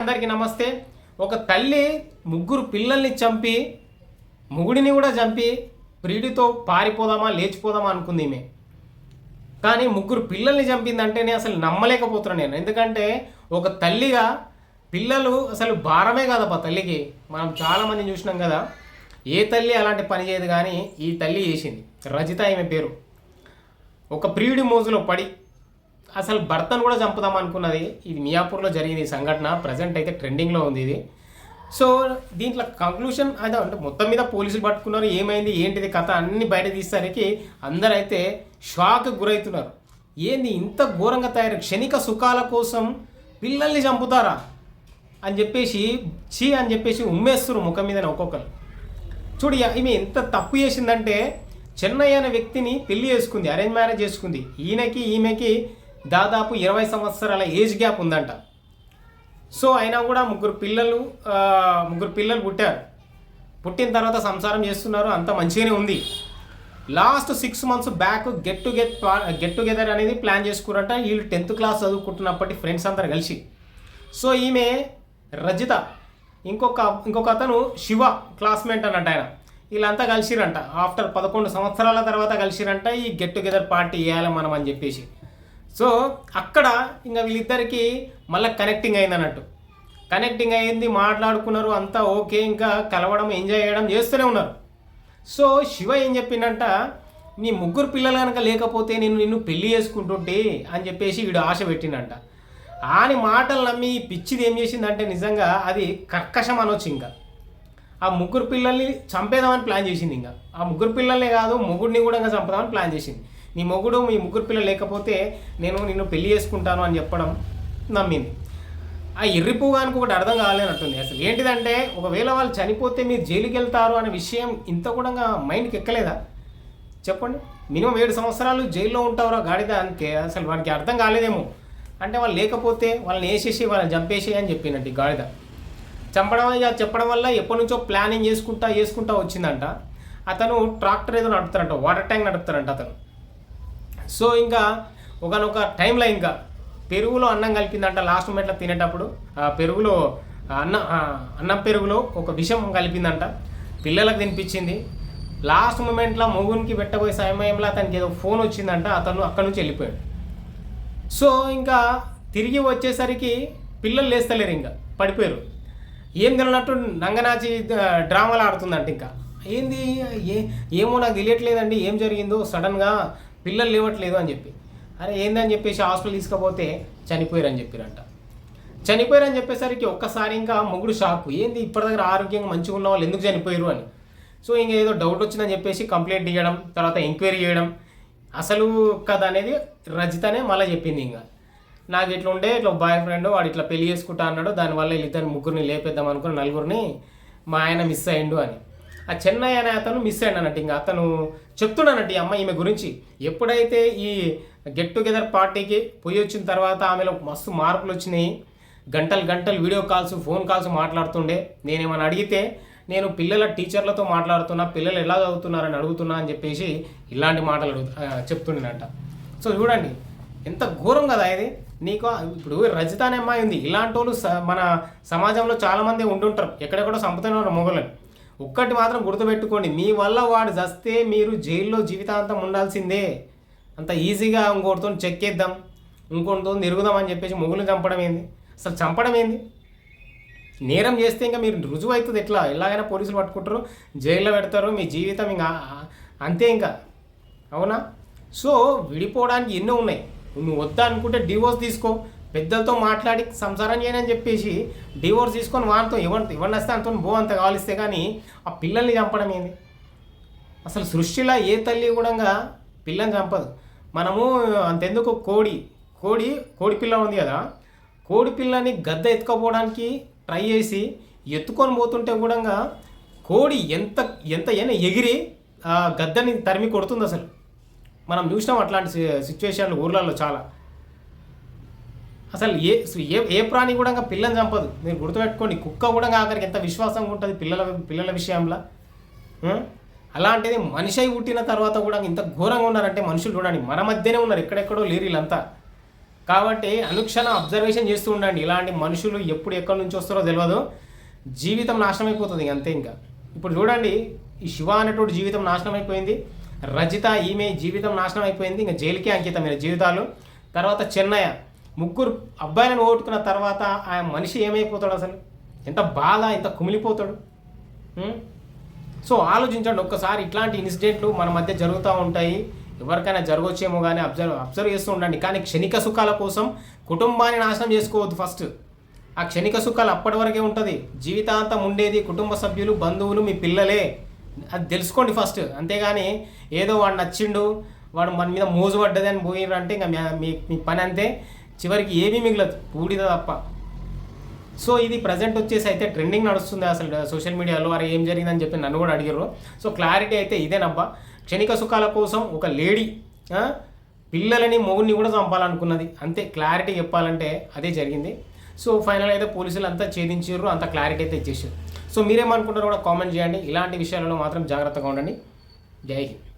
అందరికీ నమస్తే. ఒక తల్లి ముగ్గురు పిల్లల్ని చంపి ముగుడిని కూడా చంపి ప్రియుడితో పారిపోదామా లేచిపోదామా అనుకుంది ఈమె. కానీ ముగ్గురు పిల్లల్ని చంపిందంటేనే అసలు నమ్మలేకపోతున్నాను నేను. ఎందుకంటే ఒక తల్లిగా పిల్లలు అసలు భారమే కాదప్ప తల్లికి. మనం చాలామంది చూసినాం కదా ఏ తల్లి అలాంటి పని చేయదు కానీ ఈ తల్లి చేసింది. రజిత ఈమె పేరు. ఒక ప్రియుడి మోజులో పడి అసలు భర్తను కూడా చంపుదాం అనుకున్నది ఇది మియాపూర్లో జరిగింది ఈ సంఘటన. ప్రజెంట్ అయితే ట్రెండింగ్లో ఉంది ఇది. సో దీంట్లో కంక్లూషన్ అదే అంటే మొత్తం మీద పోలీసులు పట్టుకున్నారు ఏమైంది ఏంటిది కథ అన్ని బయట తీసేసరికి అందరైతే షాక్ గురవుతున్నారు. ఏంది ఇంత ఘోరంగా తయారు? క్షణిక సుఖాల కోసం పిల్లల్ని చంపుతారా? అని చెప్పేసి చీ అని చెప్పేసి ఉమ్మేస్తున్నారు ముఖం మీద ఒక్కొక్కరు. చూడు ఇక ఈమె ఎంత తప్పు చేసిందంటే చెన్నై అనే వ్యక్తిని పెళ్ళి చేసుకుంది అరేంజ్ మ్యారేజ్ చేసుకుంది. ఈయనకి ఈమెకి దాదాపు ఇరవై సంవత్సరాల ఏజ్ గ్యాప్ ఉందంట. సో అయినా కూడా ముగ్గురు పిల్లలు ముగ్గురు పిల్లలు పుట్టారు. పుట్టిన తర్వాత సంసారం చేస్తున్నారు అంత మంచిగానే ఉంది. Last six months back get to get get together అనేది ప్లాన్ చేసుకున్నట్ట వీళ్ళు టెన్త్ క్లాస్ చదువుకుంటున్నప్పటి ఫ్రెండ్స్ అందరు కలిసి. సో ఈమె రజిత ఇంకొక ఇంకొక అతను శివ క్లాస్మేట్ అన్నట్టు ఆయన. వీళ్ళంతా కలిసిరంట. ఆఫ్టర్ పదకొండు సంవత్సరాల తర్వాత కలిసిరంట ఈ గెట్ టుగెదర్ పార్టీ వేయాలి మనం అని చెప్పేసి. సో అక్కడ ఇంకా వీళ్ళిద్దరికి మళ్ళీ కనెక్టింగ్ అయింది అన్నట్టు కనెక్టింగ్ అయింది మాట్లాడుకున్నారు అంతా ఓకే ఇంకా కలవడం ఎంజాయ్ చేయడం చేస్తూనే ఉన్నారు. సో శివ ఏం చెప్పిండంట నీ ముగ్గురు పిల్లలు కనుక లేకపోతే నేను నిన్ను పెళ్ళి చేసుకుంటుంటే అని చెప్పేసి వీడు ఆశ పెట్టిండంట. ఆని మాటలు నమ్మి ఈ పిచ్చిది ఏం చేసిందంటే నిజంగా అది కర్కశం అనొచ్చు ఇంకా. ఆ ముగ్గురు పిల్లల్ని చంపేదామని ప్లాన్ చేసింది ఇంకా. ఆ ముగ్గురు పిల్లల్నే కాదు మొగుడిని కూడా ఇంకా చంపదామని ప్లాన్ చేసింది. నీ మొగుడు మీ ముగ్గురు పిల్లలు లేకపోతే నేను నిన్ను పెళ్ళి చేసుకుంటాను అని చెప్పడం నమ్మింది. ఆ ఎర్రిపోగానికి ఒకటి అర్థం కాలేనట్టుంది అసలు ఏంటిదంటే ఒకవేళ వాళ్ళు చనిపోతే మీరు జైలుకి వెళ్తారు అనే విషయం ఇంత కూడా మైండ్కి ఎక్కలేదా? చెప్పండి. మినిమం ఏడు సంవత్సరాలు జైల్లో ఉంటావురా గాడిద అంతే. అసలు వాడికి అర్థం కాలేదేమో. అంటే వాళ్ళు లేకపోతే వాళ్ళని వేసేసి వాళ్ళని చంపేసి అని చెప్పినట్టు గాడిద. చంపడం చెప్పడం వల్ల ఎప్పటి నుంచో ప్లానింగ్ చేసుకుంటా చేసుకుంటా వచ్చిందంట. అతను ట్రాక్టర్ ఏదో నడుపుతారంట వాటర్ ట్యాంక్ నడుపుతారంట అతను. సో ఇంకా ఒకనొక టైంలో ఇంకా. పెరుగులో అన్నం కలిపిందంట లాస్ట్ మూమెంట్లో తినేటప్పుడు. ఆ పెరుగులో అన్న అన్నం పెరుగులో ఒక విషం కలిపిందంట. పిల్లలకు తినిపించింది. లాస్ట్ మూమెంట్లో మొగునికి పెట్టబోయే సమయంలో అతనికి ఏదో ఫోన్ వచ్చిందంట అతను అక్కడి నుంచి వెళ్ళిపోయాడు. సో ఇంకా తిరిగి వచ్చేసరికి పిల్లలు లేస్తలేరు ఇంకా పడిపోయారు. ఏం తినట్టు నంగనాచి డ్రామాలు ఆడుతుందంట ఇంకా. ఏంది ఏ ఏమో నాకు తెలియట్లేదండి ఏం జరిగిందో సడన్గా పిల్లలు లేవట్లేదు అని చెప్పి. అరే ఏందని చెప్పేసి హాస్పిటల్ తీసుకుపోతే చనిపోయారని చెప్పారంట. చనిపోయారని చెప్పేసరికి ఒక్కసారి ఇంకా మొగుడు షాక్. ఏంది ఇప్పటి దగ్గర ఆరోగ్యంగా మంచిగా ఉన్న వాళ్ళు ఎందుకు చనిపోయారు అని. సో ఇంకా ఏదో డౌట్ వచ్చిందని చెప్పేసి కంప్లైంట్ ఇవ్వడం తర్వాత ఎంక్వైరీ చేయడం అసలు కథ అనేది రజితనే మళ్ళీ చెప్పింది ఇంకా. నాకు ఇట్లా ఉండే ఇట్లా బాయ్ ఫ్రెండ్ వాడు ఇట్లా పెళ్ళి చేసుకుంటా అన్నాడు. దానివల్ల వీళ్ళిద్దరు ముగ్గురిని లేపేద్దాం అనుకుని నలుగురిని మా ఆయన మిస్ అయ్యిండు అని. ఆ చెన్నై అనే అతను మిస్ అయ్యాడు అన్నట్టు ఇంకా అతను చెప్తున్నానట్టు ఈ అమ్మ ఈమె గురించి. ఎప్పుడైతే ఈ గెట్ టుగెదర్ పార్టీకి పోయి వచ్చిన తర్వాత ఆమెలో మస్తు మార్పులు వచ్చినాయి. గంటలు గంటలు వీడియో కాల్స్ ఫోన్ కాల్స్ మాట్లాడుతుండే. నేనేమని అడిగితే నేను పిల్లల టీచర్లతో మాట్లాడుతున్నా పిల్లలు ఎలా చదువుతున్నారని అడుగుతున్నా అని చెప్పేసి ఇలాంటి మాటలు అడుగు చెప్తుండేనంట. సో చూడండి ఎంత ఘోరం కదా ఇది. నీకు ఇప్పుడు రజిత అనే అమ్మాయి ఉంది. ఇలాంటి వాళ్ళు స- మన సమాజంలో చాలామంది ఉండుంటారు. ఎక్కడెక్కడో చంపుతున్నారు మొగలని ఒక్కటి మాత్రం గుర్తుపెట్టుకోండి మీ వల్ల వాడు చస్తే మీరు జైల్లో జీవితాంతం ఉండాల్సిందే. అంత ఈజీగా ఇంకోటితో చెక్కేద్దాం ఇంకోటితో నిరుగుదాం అని చెప్పేసి మొగులు చంపడం ఏంది? అసలు చంపడం ఏంది? నేరం చేస్తే ఇంకా మీరు రుజువు అవుతుంది ఎట్లా? ఎలాగైనా పోలీసులు పట్టుకుంటారు జైల్లో పెడతారు మీ జీవితం ఇంకా అంతే ఇంకా. అవునా? సో విడిపోవడానికి ఎన్నో ఉన్నాయి. నువ్వు వద్దా అనుకుంటే డివోర్స్ తీసుకో. పెద్దలతో మాట్లాడి సంసారం చేయనని చెప్పేసి డివోర్స్ తీసుకొని వానితో ఇవ్వండి ఇవ్వండి వస్తే అంత బో అంత కావాలిస్తే కానీ ఆ పిల్లల్ని చంపడం ఏంది? అసలు సృష్టిలో ఏ తల్లి కూడా పిల్లని చంపదు. మనము అంతెందుకు కోడి కోడి కోడి పిల్ల ఉంది కదా కోడి పిల్లని గద్ద ఎత్తుకపోవడానికి ట్రై చేసి ఎత్తుకొని పోతుంటే కూడా కోడి ఎంత ఎంత అయినా ఎగిరి ఆ గద్దని తరిమి కొడుతుంది అసలు. మనం చూసినాం అట్లాంటి సిచ్యువేషన్లు ఊర్లలో చాలా. అసలు ఏ ఏ ఏ ప్రాణి కూడా పిల్లని చంపదు. మీరు గుర్తుపెట్టుకోండి కుక్క కూడా ఆఖరికి ఎంత విశ్వాసంగా ఉంటుంది పిల్లల పిల్లల విషయంలో. అలాంటిది మనిషి పుట్టిన తర్వాత కూడా ఇంత ఘోరంగా ఉన్నారంటే మనుషులు చూడండి మన మధ్యనే ఉన్నారు ఎక్కడెక్కడో లేరు వీళ్ళంతా. కాబట్టి అనుక్షణం అబ్జర్వేషన్ చేస్తూ ఉండండి. ఇలాంటి మనుషులు ఎప్పుడు ఎక్కడి నుంచి వస్తారో తెలియదు జీవితం నాశనం అయిపోతుంది అంతే ఇంకా. ఇప్పుడు చూడండి ఈ శివ అనేటువంటి జీవితం నాశనం అయిపోయింది. రజిత ఈమె జీవితం నాశనం అయిపోయింది. ఇంకా జైలుకే అంకితమైన జీవితాలు. తర్వాత చెన్నయ్య. ముగ్గురు అబ్బాయిలను ఓటుకున్న తర్వాత ఆ మనిషి ఏమైపోతాడు అసలు? ఎంత బాధ ఎంత కుమిలిపోతాడు? సో ఆలోచించండి ఒక్కసారి ఇట్లాంటి ఇన్సిడెంట్లు మన మధ్య జరుగుతూ ఉంటాయి. ఎవరికైనా జరగవచ్చేమో కానీ అబ్జర్వ్ అబ్జర్వ్ చేస్తూ ఉండండి. కానీ క్షణిక సుఖాల కోసం కుటుంబాన్ని నాశనం చేసుకోవద్దు ఫస్ట్. ఆ క్షణిక సుఖాలు అప్పటి వరకే ఉంటుంది. జీవితాంతం ఉండేది కుటుంబ సభ్యులు బంధువులు మీ పిల్లలే. అది తెలుసుకోండి ఫస్ట్. అంతేగాని ఏదో వాడు నచ్చిండు వాడు మన మీద మోజు పడ్డది అని పోయినారంటే అంటే ఇంకా మీ మీ పని అంతే. చివరికి ఏమీ మిగలదు పూడిద తప్ప. సో ఇది ప్రజెంట్ వచ్చేసి అయితే ట్రెండింగ్ నడుస్తుంది అసలు సోషల్ మీడియాలో అరే ఏం జరిగిందని చెప్పి నన్ను కూడా అడిగారు సో క్లారిటీ అయితే ఇదేనబ్బా. క్షణిక సుఖాల కోసం ఒక లేడీ పిల్లలని మొగుడిని కూడా చంపాలనుకున్నది. అంతే క్లారిటీ చెప్పాలంటే అదే జరిగింది. సో ఫైనల్ అయితే పోలీసులు అంతా ఛేదించారు అంత క్లారిటీ అయితే ఇచ్చేసారు సో మీరేమనుకుంటారు కూడా కామెంట్ చేయండి. ఇలాంటి విషయాలలో మాత్రం జాగ్రత్తగా ఉండండి. జై హింద్.